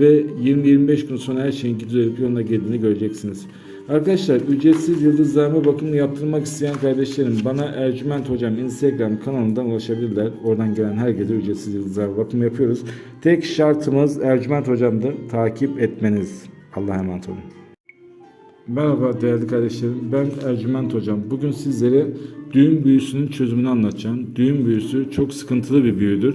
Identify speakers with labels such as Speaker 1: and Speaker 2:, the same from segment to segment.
Speaker 1: ve 20-25 gün sonra her şeyin düzelip yoluna girdiğini göreceksiniz. Arkadaşlar ücretsiz yıldızlarma bakımını yaptırmak isteyen kardeşlerim bana Ercüment Hocam Instagram kanalından ulaşabilirler. Oradan gelen herkese ücretsiz yıldızlarma bakımı yapıyoruz. Tek şartımız Ercüment Hocam'dır. Takip etmeniz. Allah'a emanet olun. Merhaba değerli kardeşlerim. Ben Ercüment Hocam. Bugün sizlere düğün büyüsünün çözümünü anlatacağım. Düğün büyüsü çok sıkıntılı bir büyüdür.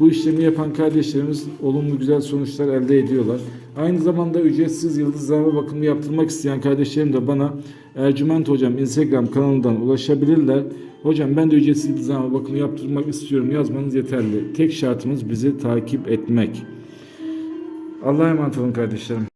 Speaker 1: Bu işlemi yapan kardeşlerimiz olumlu güzel sonuçlar elde ediyorlar. Aynı zamanda ücretsiz yıldızlama bakımı yaptırmak isteyen kardeşlerim de bana Ercüment Hocam Instagram kanalından ulaşabilirler. Hocam ben de ücretsiz yıldızlama bakımı yaptırmak istiyorum yazmanız yeterli. Tek şartımız bizi takip etmek. Allah'a emanet olun kardeşlerim.